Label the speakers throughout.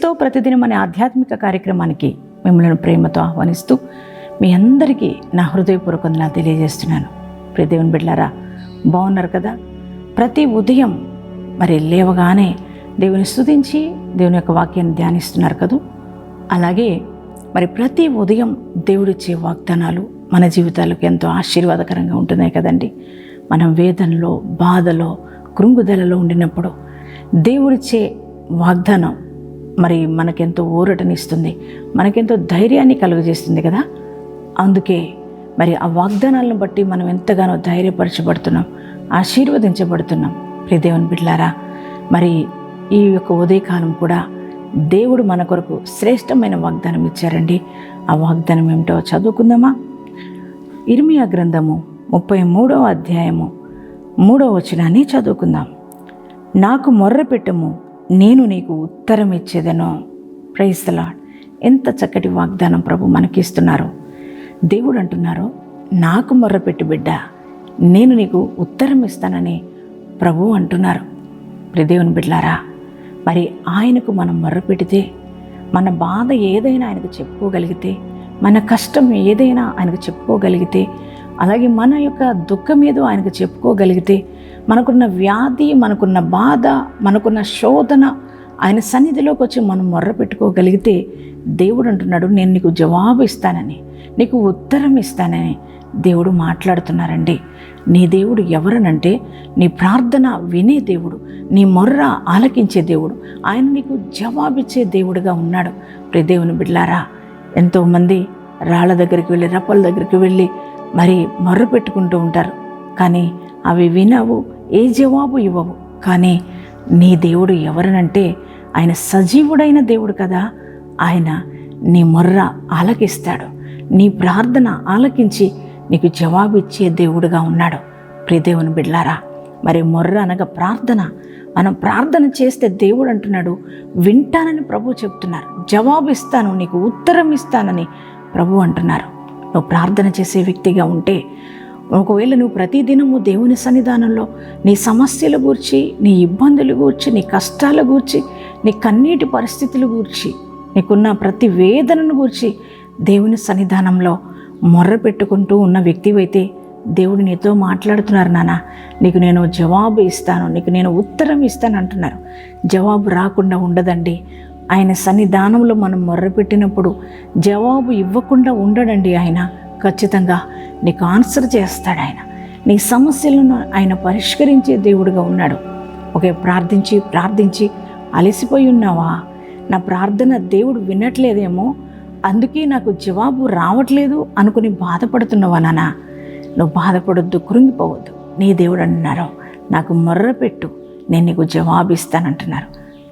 Speaker 1: ప్రతిదినం అనే ఆధ్యాత్మిక కార్యక్రమానికి మిమ్మల్ని ప్రేమతో ఆహ్వానిస్తూ మీ అందరికీ నా హృదయపూర్వకంగా తెలియజేస్తున్నాను. ప్రియ దేవుని బిడ్డారా బాగున్నారు కదా? ప్రతి ఉదయం మరి లేవగానే దేవుని స్థుతించి దేవుని యొక్క వాక్యాన్ని ధ్యానిస్తున్నారు కదూ? అలాగే మరి ప్రతి ఉదయం దేవుడిచ్చే వాగ్దానాలు మన జీవితాలకు ఎంతో ఆశీర్వాదకరంగా ఉంటున్నాయి కదండి. మనం వేదనలో బాధలో కృంగుదలలో ఉండినప్పుడు దేవుడిచ్చే వాగ్దానం మరి మనకెంతో ఊరటనిస్తుంది మనకెంతో ధైర్యాన్ని కలుగజేస్తుంది కదా? అందుకే మరి ఆ వాగ్దానాలను బట్టి మనం ఎంతగానో ధైర్యపరచబడుతున్నాం ఆశీర్వదించబడుతున్నాం. ప్రియ దేవుని బిడ్లారా మరి ఈ యొక్క ఉదయకాలం కూడా దేవుడు మన కొరకు శ్రేష్టమైన వాగ్దానం ఇచ్చారండి. ఆ వాగ్దానం ఏమిటో చదువుకుందామా? ఇర్మియా గ్రంథము ముప్పై మూడవ అధ్యాయము మూడవ వచనాన్ని చదువుకుందాం. నాకు మొర్రపెట్టము నేను నీకు ఉత్తరం ఇచ్చేదను ప్రైస్తలాడ్ ఎంత చక్కటి వాగ్దానం ప్రభు మనకిస్తున్నారు. దేవుడు అంటున్నారు నాకు మొర్రపెట్టు బిడ్డ నేను నీకు ఉత్తరం ఇస్తానని ప్రభు అంటున్నారు. ప్రదేవుని బిడ్లారా మరి ఆయనకు మనం మొర్రపెడితే మన బాధ ఏదైనా ఆయనకు చెప్పుకోగలిగితే మన కష్టం ఏదైనా ఆయనకు చెప్పుకోగలిగితే అలాగే మన యొక్క దుఃఖం ఏదో ఆయనకు చెప్పుకోగలిగితే మనకున్న వ్యాధి మనకున్న బాధ మనకున్న శోధన ఆయన సన్నిధిలోకి వచ్చి మనం మొర్ర పెట్టుకోగలిగితే దేవుడు అంటున్నాడు నేను నీకు జవాబు ఇస్తానని నీకు ఉత్తరం ఇస్తానని దేవుడు మాట్లాడుతున్నారండి. నీ దేవుడు ఎవరనంటే నీ ప్రార్థన వినే దేవుడు నీ మొర్ర ఆలకించే దేవుడు ఆయన నీకు జవాబిచ్చే దేవుడుగా ఉన్నాడు. ప్రియ దేవుని బిడ్లారా ఎంతోమంది రాళ్ళ దగ్గరికి వెళ్ళి రప్పల దగ్గరికి వెళ్ళి మరి మొర్ర పెట్టుకుంటూ ఉంటారు. కానీ అవి వినవు ఏ జవాబు ఇవ్వవు. కానీ నీ దేవుడు ఎవరనంటే ఆయన సజీవుడైన దేవుడు కదా. ఆయన నీ మొర్ర ఆలకిస్తాడు నీ ప్రార్థన ఆలకించి నీకు జవాబిచ్చే దేవుడుగా ఉన్నాడు. ప్రియదేవుని బిడ్లారా మరి మొర్ర అనగా ప్రార్థన. మనం ప్రార్థన చేస్తే దేవుడు అంటున్నాడు వింటానని ప్రభు చెప్తున్నారు. జవాబు ఇస్తాను నీకు ఉత్తరం ఇస్తానని ప్రభు అంటున్నారు. నువ్వు ప్రార్థన చేసే వ్యక్తిగా ఉంటే ఒకవేళ నువ్వు ప్రతిదినము దేవుని సన్నిధానంలో నీ సమస్యల గూర్చి నీ ఇబ్బందుల గూర్చి నీ కష్టాల గూర్చి నీ కన్నీటి పరిస్థితుల గూర్చి నీకున్న ప్రతి వేదనను గూర్చి దేవుని సన్నిధానంలో మొర్ర పెట్టుకుంటూ ఉన్న వ్యక్తివైతే దేవుడు నీతో మాట్లాడుతున్నారు నాన్న నీకు నేను జవాబు ఇస్తాను నీకు నేను ఉత్తరం ఇస్తాను అంటున్నారు. జవాబు రాకుండా ఉండదండి. ఆయన సన్నిధానంలో మనం మొర్రపెట్టినప్పుడు జవాబు ఇవ్వకుండా ఉండడండి ఆయన. ఖచ్చితంగా నీకు ఆన్సర్ చేస్తాడు ఆయన. నీ సమస్యలను ఆయన పరిష్కరించే దేవుడుగా ఉన్నాడు. ఒకే ప్రార్థించి ప్రార్థించి అలసిపోయి ఉన్నావా? నా ప్రార్థన దేవుడు వినట్లేదేమో అందుకే నాకు జవాబు రావట్లేదు అనుకుని బాధపడుతున్నావా నానా? నువ్వు బాధపడొద్దు కృంగిపోవద్దు. నీ దేవుడు అంటున్నారు నాకు మొర్రపెట్టు నేను నీకు జవాబిస్తానంటున్నారు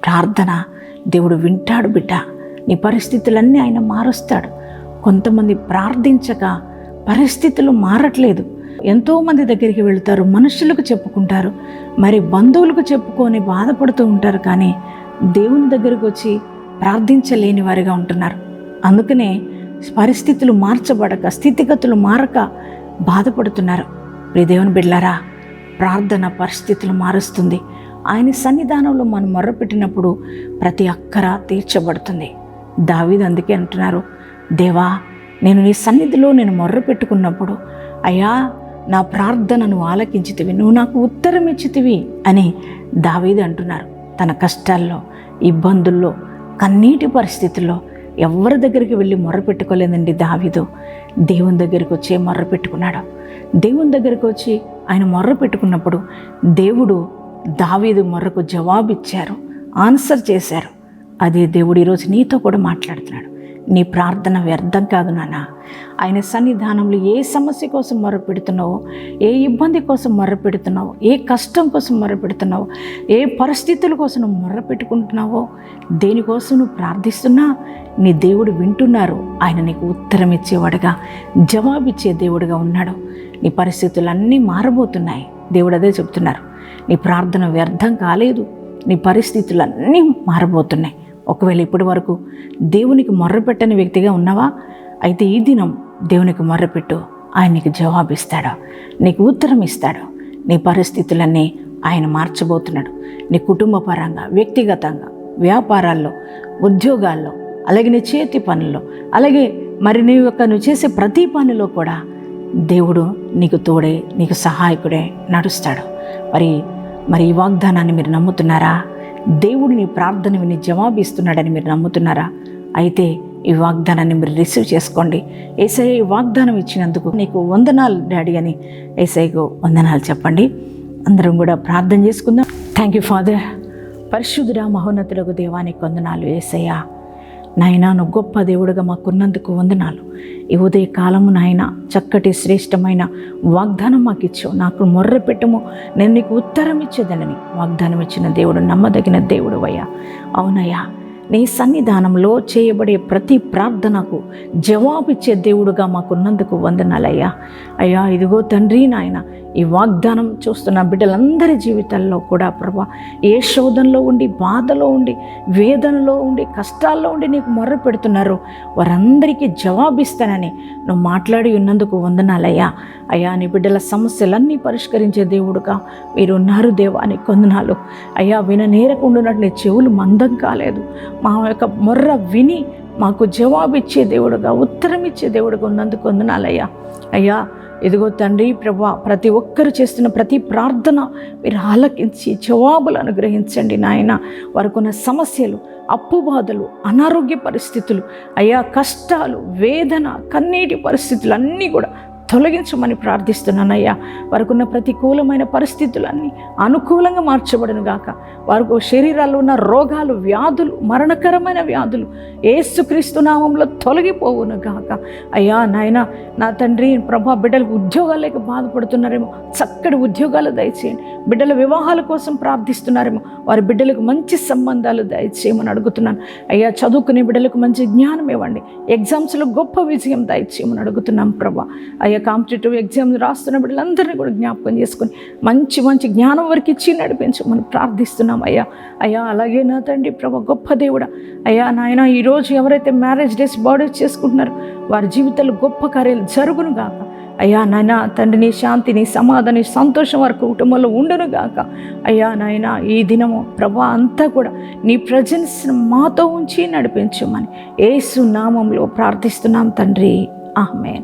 Speaker 1: ప్రార్థన దేవుడు వింటాడు బిడ్డ. నీ పరిస్థితులన్నీ ఆయన మారుస్తాడు. కొంతమంది ప్రార్థించక పరిస్థితులు మారట్లేదు. ఎంతోమంది దగ్గరికి వెళ్తారు మనుషులకు చెప్పుకుంటారు. మరి బంధువులకు చెప్పుకొని బాధపడుతూ ఉంటారు కానీ దేవుని దగ్గరకు వచ్చి ప్రార్థించలేని వారిగా ఉంటున్నారు. అందుకనే పరిస్థితులు మార్చబడక స్థితిగతులు మారక బాధపడుతున్నారు. ప్రియ దేవుని బిడ్లారా ప్రార్థన పరిస్థితులు మారుస్తుంది. ఆయన సన్నిధానంలో మనం మొర్రపెట్టినప్పుడు ప్రతి అక్కర తీర్చబడుతుంది. దావీదు అందుకే అంటున్నారు దేవా నేను నీ సన్నిధిలో నేను మొర్ర పెట్టుకున్నప్పుడు అయ్యా నా ప్రార్థనను ఆలకించితివి నువ్వు నాకు ఉత్తరం ఇచ్చితివి అని దావీదు అంటున్నారు. తన కష్టాల్లో ఇబ్బందుల్లో కన్నీటి పరిస్థితుల్లో ఎవరి దగ్గరికి వెళ్ళి మొర్ర పెట్టుకోలేదండి దావీదు. దేవుని దగ్గరికి వచ్చే మొర్ర పెట్టుకున్నాడు. దేవుని దగ్గరికి వచ్చి ఆయన మొర్ర పెట్టుకున్నప్పుడు దేవుడు దావీదు మొర్రకు జవాబిచ్చారు ఆన్సర్ చేశారు. అదే దేవుడు ఈరోజు నీతో కూడా మాట్లాడుతున్నాడు. నీ ప్రార్థన వ్యర్థం కాదు నాన్న. ఆయన సన్నిధానంలో ఏ సమస్య కోసం మొరపెడుతున్నావో ఏ ఇబ్బంది కోసం మొరపెడుతున్నావో ఏ కష్టం కోసం మొరపెడుతున్నావో ఏ పరిస్థితుల కోసం నువ్వు మొరపెట్టుకుంటున్నావో దేనికోసం నువ్వు ప్రార్థిస్తున్నా నీ దేవుడు వింటున్నారు. ఆయన నీకు ఉత్తరం ఇచ్చేవాడుగా జవాబిచ్చే దేవుడుగా ఉన్నాడు. నీ పరిస్థితులన్నీ మారబోతున్నాయి. దేవుడు అదే చెప్తున్నారు. నీ ప్రార్థన వ్యర్థం కాలేదు. నీ పరిస్థితులన్నీ మారబోతున్నాయి. ఒకవేళ ఇప్పటి వరకు దేవునికి మొర్రపెట్టని వ్యక్తిగా ఉన్నావా అయితే ఈ దినం దేవునికి మొర్రపెట్టు. ఆయన నీకు జవాబు ఇస్తాడు. నీకు ఉత్తరం ఇస్తాడు. నీ పరిస్థితులన్నీ ఆయన మార్చబోతున్నాడు. నీ కుటుంబ పరంగా వ్యక్తిగతంగా వ్యాపారాల్లో ఉద్యోగాల్లో అలాగే నీ చేతి పనుల్లో అలాగే మరి నీ యొక్క నువ్వు చేసే ప్రతి పనిలో కూడా దేవుడు నీకు తోడే నీకు సహాయకుడే నడుస్తాడు. మరి మరి ఈ వాగ్దానాన్ని మీరు నమ్ముతున్నారా? దేవుడు నీ ప్రార్థన విని జవాబిస్తున్నాడని మీరు నమ్ముతున్నారా? అయితే ఈ వాగ్దానాన్ని మీరు రిసీవ్ చేసుకోండి. ఏసఐ ఈ వాగ్దానం ఇచ్చినందుకు నీకు వందనాలు డాడీ అని ఏసఐకు వందనాలు చెప్పండి. అందరం కూడా ప్రార్థన చేసుకుందాం. థ్యాంక్ యూ ఫాదర్ పరిశుద్ధుడా మహోన్నతులకు దేవానికి వందనాలు ఏసయ్యా. నాయన నువ్వు గొప్ప దేవుడుగా మాకున్నందుకు వందనాలు. ఈ ఉదయ కాలము నాయన చక్కటి శ్రేష్టమైన వాగ్దానం మాకు ఇచ్చావు నాకు మొర్ర పెట్టము నేను నీకు ఉత్తరం ఇచ్చేదనని వాగ్దానం ఇచ్చిన దేవుడు నమ్మదగిన దేవుడు అయ్యా. అవునయ్యా నీ సన్నిధానంలో చేయబడే ప్రతి ప్రార్థనకు జవాబిచ్చే దేవుడుగా మాకున్నందుకు వందనాలయ్యా. అయ్యా ఇదిగో తండ్రి నాయన ఈ వాగ్దానం చూస్తున్న బిడ్డలందరి జీవితాల్లో కూడా ప్రభా ఏ శోధనలో ఉండి బాధలో ఉండి వేదనలో ఉండి కష్టాల్లో ఉండి నీకు మొర్ర పెడుతున్నారు వారందరికీ జవాబిస్తానని నువ్వు మాట్లాడి ఉన్నందుకు వందనాలయ్యా. అయ్యా నీ బిడ్డల సమస్యలన్నీ పరిష్కరించే దేవుడుగా మీరు ఉన్నారు దేవాని కొందనాలు అయ్యా విననేరకుండా నీ చెవులు మందం కాలేదు. మా యొక్క మొర్ర విని మాకు జవాబిచ్చే దేవుడుగా ఉత్తరం ఇచ్చే దేవుడుగా ఉన్నందుకు వందనాలయ్యా. అయ్యా ఇదిగో తండ్రి ప్రభా ప్రతి ఒక్కరు చేస్తున్న ప్రతి ప్రార్థన మీరు ఆలకించి జవాబులు అనుగ్రహించండి నాయన. వారికున్న సమస్యలు అప్పు బాధలు అనారోగ్య పరిస్థితులు అయ్యా కష్టాలు వేదన కన్నీటి పరిస్థితులు అన్నీ కూడా తొలగించమని ప్రార్థిస్తున్నానయ్యా. వారికి ఉన్న ప్రతికూలమైన పరిస్థితులన్నీ అనుకూలంగా మార్చబడను గాక. వారికి శరీరాల్లో ఉన్న రోగాలు వ్యాధులు మరణకరమైన వ్యాధులు ఏసుక్రీస్తు నామంలో తొలగిపోవును గాక. అయ్యా నాయన నా తండ్రి ప్రభా బిడ్డలకు ఉద్యోగాలు లేక బాధపడుతున్నారేమో. చక్కటి ఉద్యోగాలు దయచేయండి. బిడ్డల వివాహాల కోసం ప్రార్థిస్తున్నారేమో. వారి బిడ్డలకు మంచి సంబంధాలు దయచేయమని అడుగుతున్నాను. అయ్యా చదువుకునే బిడ్డలకు మంచి జ్ఞానం ఇవ్వండి. ఎగ్జామ్స్లో గొప్ప విజయం దయచేయమని అడుగుతున్నాం ప్రభా. అయ్యా కాంపిటేటివ్ ఎగ్జామ్స్ రాస్తున్న బిడ్డలందరినీ కూడా జ్ఞాపకం చేసుకొని మంచి మంచి జ్ఞానం వరకు ఇచ్చి నడిపించమని ప్రార్థిస్తున్నాం అయ్యా. అయ్యా అలాగే నా తండ్రి ప్రభు గొప్ప దేవుడా. అయ్యా నాయన ఈరోజు ఎవరైతే మ్యారేజ్ డేస్ బర్త్డే చేసుకుంటున్నారో వారి జీవితాలు గొప్ప కార్యాలు జరుగును గాక. అయ్యా నాయన తండ్రిని శాంతిని సమాధాని సంతోషం వారి కుటుంబంలో ఉండను గాక. అయ్యా నాయన ఈ దినము ప్రభా అంతా కూడా నీ ప్రజెన్స్ మాతో ఉంచి నడిపించమని ఏసు నామంలో ప్రార్థిస్తున్నాం తండ్రి. ఆమెన్.